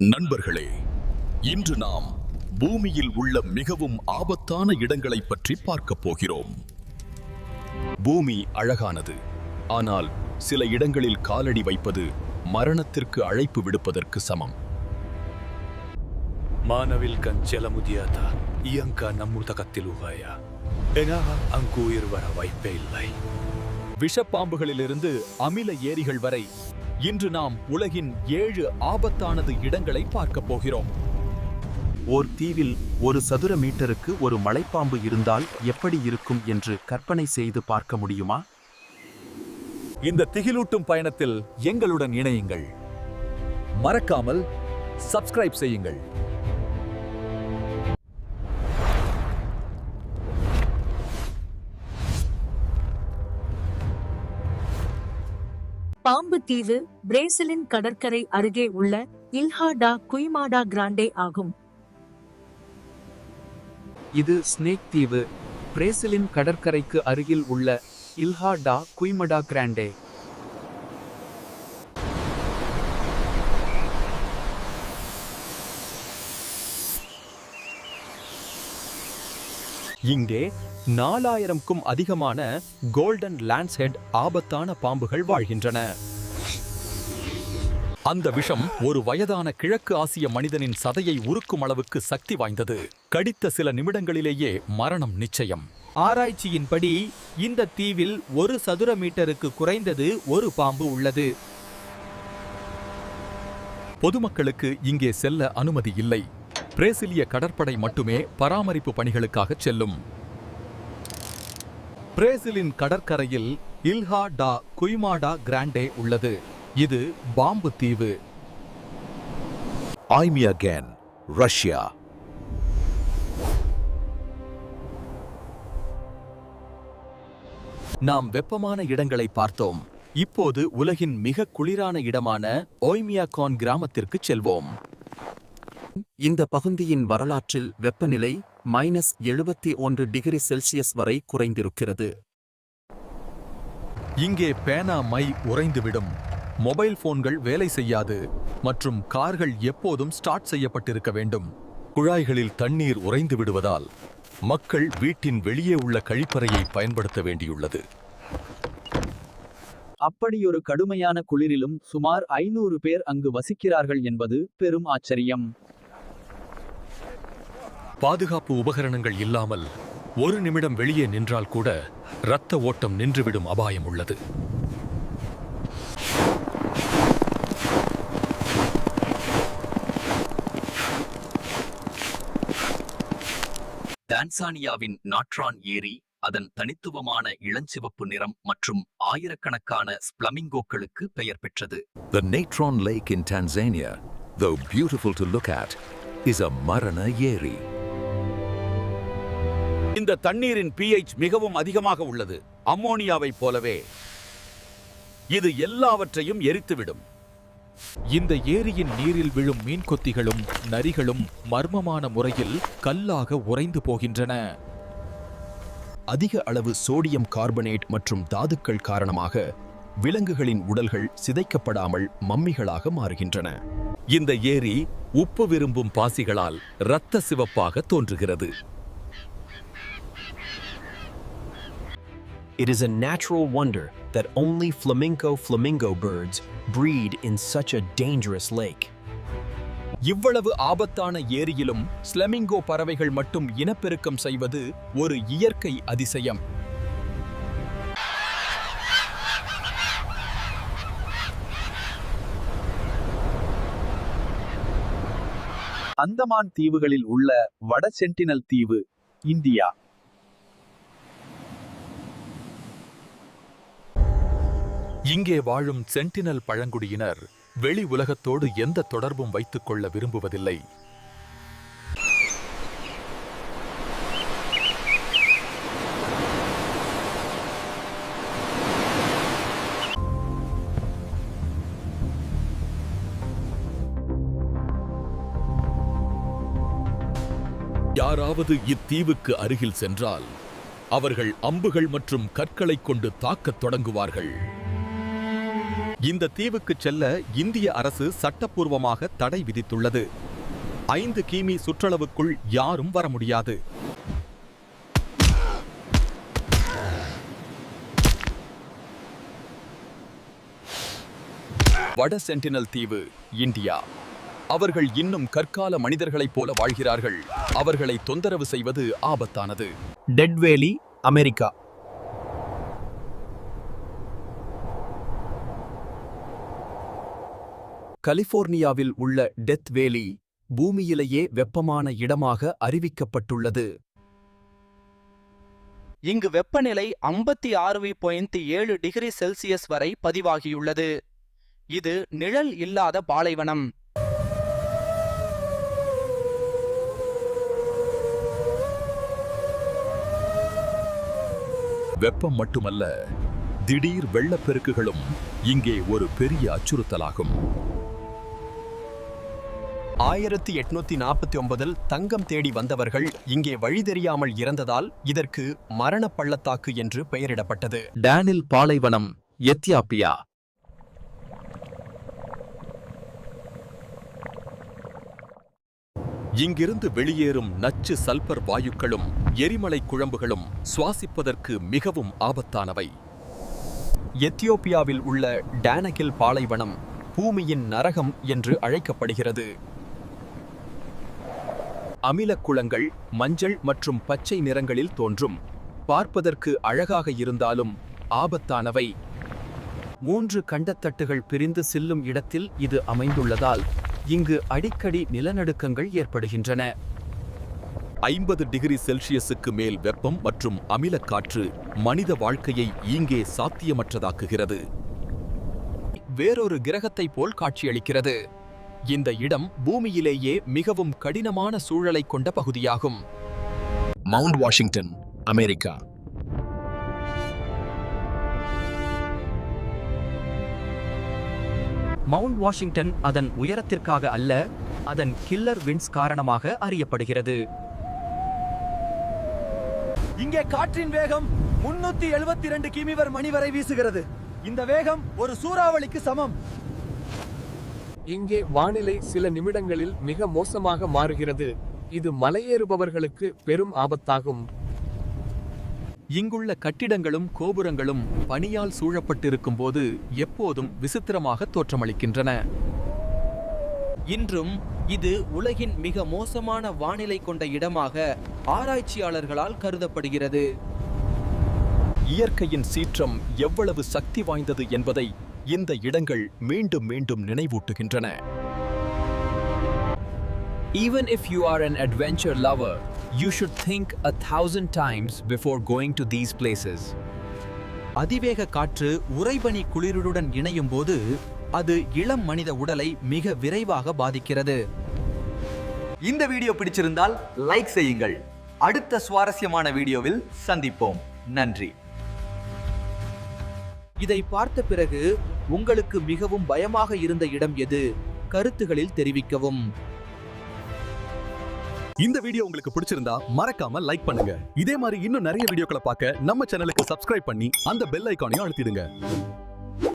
நண்பர்களே இன்று நாம் பூமியில் உள்ள மிகவும் ஆபத்தான இடங்களை பற்றி பார்க்கப் போகிறோம் பூமி அழகானது ஆனால் சில இடங்களில் காலடி வைப்பது மரணத்திற்கு அழைப்பு விடுப்பதற்கு சமம் ಮಾನವಿಲ್ಕನ್ ಚೆಲಮುದಿಯಾತ ಇಯಂಕ ನಮ್ಮುತ ಕತ್ತಿಲುಗಾಯ ಎನಾಹ ಅಂಕು ಇರುವರ ವೈಪೇ ಇಲ್ಲೈ விஷப்பாம்புகளிலிருந்து அமில ஏரிகள் வரை இன்று நாம் உலகின் ஏழு ஆபத்தானது இடங்களை பார்க்கப் போகிறோம். ஓர் தீவில் ஒரு சதுர மீட்டருக்கு ஒரு மலைப்பாம்பு இருந்தால் எப்படி இருக்கும் என்று கற்பனை செய்து பார்க்க முடியுமா? இந்த திகிலூட்டும் பயணத்தில் எங்களுடன் இணையுங்கள். மறக்காமல் சப்ஸ்கிரைப் செய்யுங்கள். பாம்பு தீவு பிரேசிலின் கடற்கரை அருகே உள்ள இல்ஹாடா குய்மாடா கிராண்டே ஆகும். இது ஸ்னேக் தீவு. பிரேசிலின் கடற்கரைக்கு அருகில் உள்ள இல்ஹாடா குய்மடா கிராண்டே. இங்கே நாலாயிரம்க்கும் அதிகமான கோல்டன் லேண்ட்ஸ்ஹெட் ஆபத்தான பாம்புகள் வாழ்கின்றன. அந்த விஷம் ஒரு வயதான கிழக்கு ஆசிய மனிதனின் சதையை உருக்கும் அளவுக்கு சக்தி வாய்ந்தது. கடித்த சில நிமிடங்களிலேயே மரணம் நிச்சயம். ஆராய்ச்சியின்படி இந்த தீவில் ஒரு சதுர மீட்டருக்கு குறைந்தது ஒரு பாம்பு உள்ளது. பொதுமக்களுக்கு இங்கே செல்ல அனுமதி இல்லை. பிரேசிலிய கடற்படை மட்டுமே பராமரிப்பு பணிகளுக்காக செல்லும். பிரேசிலின் கடற்கரையில் இல்ஹா டா குய்மாடா கிராண்டே உள்ளது. இது பாம்பு தீவு. ஐமியகேன் ரஷ்யா நாம் வெப்பமான இடங்களை பார்த்தோம். இப்போது உலகின் மிக குளிரான இடமான ஓய்மியாகான் கிராமத்திற்கு செல்வோம். இந்த பகுதியின் வரலாற்றில் வெப்பநிலை மைனஸ் எழுபத்தி ஒன்று டிகிரி செல்சியஸ் வரை குறைந்திருக்கிறது. இங்கே பேனா மை உறைந்துவிடும். மொபைல் போன்கள் வேலை செய்யாது. மற்றும் கார்கள் எப்போதும் ஸ்டார்ட் செய்யப்பட்டிருக்க வேண்டும். குழாய்களில் தண்ணீர் உறைந்து விடுவதால் மக்கள் வீட்டின் வெளியே உள்ள கழிப்பறையை பயன்படுத்த வேண்டியுள்ளது. அப்படியொரு கடுமையான குளிரிலும் சுமார் ஐநூறு பேர் அங்கு வசிக்கிறார்கள் என்பது பெரும் ஆச்சரியம். பாதுகாப்பு உபகரணங்கள் இல்லாமல் ஒரு நிமிடம் வெளியே நின்றால் கூட இரத்த ஓட்டம் நின்றுவிடும் அபாயம் உள்ளது டான்சானியாவின் நாட்ரான் ஏரி அதன் தனித்துவமான இளஞ்சிவப்பு நிறம் மற்றும் ஆயிரக்கணக்கான ஸ்பிளமிங்கோக்களுக்கு பெயர் பெற்றது The Natron Lake in Tanzania, though beautiful to look at, is a Marana Yeri. இந்த தண்ணீரின் pH மிகவும் அதிகமாக உள்ளது. அம்மோனியாவைப் போலவே இது எல்லாவற்றையும் எரித்துவிடும். இந்த ஏரியின் நீரில் விழும் மீன்கொத்திகளும் நரிகளும் மர்மமான முறையில் கல்லாக உறைந்து போகின்றன. அதிக அளவு சோடியம் கார்பனேட் மற்றும் தாதுக்கள் காரணமாக விலங்குகளின் உடல்கள் சிதைக்கப்படாமல் மம்மிகளாக மாறுகின்றன. இந்த ஏரி உப்பு விரும்பும் பாசிகளால் இரத்த சிவப்பாக தோன்றுகிறது. It is a natural wonder that only flamenco flamingo birds breed in such a dangerous lake. இவ்வளவு ஆபத்தான ஏரியிலும் ஸ்லெமிங்கோ பறவைகள் மட்டும் இனப்பெருக்கம் செய்வது ஒரு இயற்கை அதிசயம் அந்தமான் தீவுகளில் உள்ள வட சென்டினல் தீவு இந்தியா இங்கே வாழும் சென்டினல் பழங்குடியினர் வெளி உலகத்தோடு எந்த தொடர்பும் வைத்துக் கொள்ள விரும்புவதில்லை. யாராவது இத்தீவுக்கு அருகில் சென்றால் அவர்கள் அம்புகள் மற்றும் கற்களைக் கொண்டு தாக்கத் தொடங்குவார்கள். இந்த தீவுக்கு செல்ல இந்திய அரசு சட்டப்பூர்வமாக தடை விதித்துள்ளது. ஐந்து கிமி சுற்றளவுக்குள் யாரும் வர முடியாது. வட சென்டினல் தீவு இந்தியா. அவர்கள் இன்னும் கற்கால மனிதர்களைப் போல வாழ்கிறார்கள். அவர்களை தொந்தரவு செய்வது ஆபத்தானது. டெட் வேலி அமெரிக்கா. கலிபோர்னியாவில் உள்ள டெத் வேலி பூமியிலேயே வெப்பமான இடமாக அறிவிக்கப்பட்டுள்ளது. இங்கு வெப்பநிலை ஐம்பத்தி ஆறு பாயிண்ட் ஏழு டிகிரி செல்சியஸ் வரை பதிவாகியுள்ளது. இது நிழல் இல்லாத பாலைவனம். வெப்பம் மட்டுமல்ல திடீர் வெள்ளப்பெருக்குகளும் இங்கே ஒரு பெரிய அச்சுறுத்தலாகும். ஆயிரத்தி எட்நூத்தி நாற்பத்தி ஒன்பதில் தங்கம் தேடி வந்தவர்கள் இங்கே வழி தெரியாமல் இறந்ததால் இதற்கு மரண பள்ளத்தாக்கு என்று பெயரிடப்பட்டது. டேனில் பாலைவனம் எத்தியாப்பியா. இங்கிருந்து வெளியேறும் நச்சு சல்பர் வாயுக்களும் எரிமலை குழம்புகளும் சுவாசிப்பதற்கு மிகவும் ஆபத்தானவை. எத்தியோப்பியாவில் உள்ள டேனகில் பாலைவனம் பூமியின் நரகம் என்று அழைக்கப்படுகிறது. அமிலக்குளங்கள் மஞ்சள் மற்றும் பச்சை நிறங்களில் தோன்றும். பார்ப்பதற்கு அழகாக இருந்தாலும் ஆபத்தானவை. மூன்று கண்டத்தட்டுகள் பிரிந்து செல்லும் இடத்தில் இது அமைந்துள்ளதால் இங்கு அடிக்கடி நிலநடுக்கங்கள் ஏற்படுகின்றன. ஐம்பது டிகிரி செல்சியஸுக்கு மேல் வெப்பம் மற்றும் அமிலக்காற்று மனித வாழ்க்கையை இங்கே சாத்தியமற்றதாக்குகிறது. வேறொரு கிரகத்தைப் போல் காட்சியளிக்கிறது. இந்த இடம் பூமியிலேயே மிகவும் கடினமான சூழலைக் கொண்ட பகுதியாகும். Mount Washington America Mount Washington அதன் உயரத்திற்காக அல்ல அதன் கில்லர் விண்ட்ஸ் காரணமாக அறியப்படுகிறது. இங்கே காற்றின் வேகம் முன்னூத்தி எழுபத்தி ரெண்டு கிமிவர் மணி வரை வீசுகிறது. இந்த வேகம் ஒரு சூறாவளிக்கு சமம். இங்கே வானிலை சில நிமிடங்களில் மிக மோசமாக மாறுகிறது. இது மலையேறுபவர்களுக்கு பெரும் ஆபத்தாகும். இங்குள்ள கட்டிடங்களும் கோபுரங்களும் பனியால் சூழப்பட்டிருக்கும் போது எப்போதும் விசித்திரமாக தோற்றமளிக்கின்றன. இன்றும் இது உலகின் மிக மோசமான வானிலை கொண்ட இடமாக ஆராய்ச்சியாளர்களால் கருதப்படுகிறது. இயற்கையின் சீற்றம் எவ்வளவு சக்தி வாய்ந்தது என்பதை இந்த இடங்கள் மீண்டும் மீண்டும் நினைவூட்டுகின்றன. Even if you are an adventure lover, you should think a thousand times before going to these places. அதிவேக காற்று உறைபனி குளிருடன் இணையும் போது அது இளம் மனித உடலை மிக விரைவாக பாதிக்கிறது. இந்த வீடியோ பிடிச்சிருந்தால் லைக் செய்யுங்கள். அடுத்த சுவாரஸ்யமான வீடியோவில் சந்திப்போம். நன்றி. இதை பார்த்த பிறகு உங்களுக்கு மிகவும் பயமாக இருந்த இடம் எது? கருத்துகளில் தெரிவிக்கவும். இந்த வீடியோ உங்களுக்கு பிடிச்சிருந்தா மறக்காம லைக் பண்ணுங்க. இதே மாதிரி இன்னும் நிறைய வீடியோக்களை பார்க்க நம்ம சேனலுக்கு சப்ஸ்கிரைப் பண்ணி அந்த பெல் ஐக்கானையும் அழுத்திடுங்க.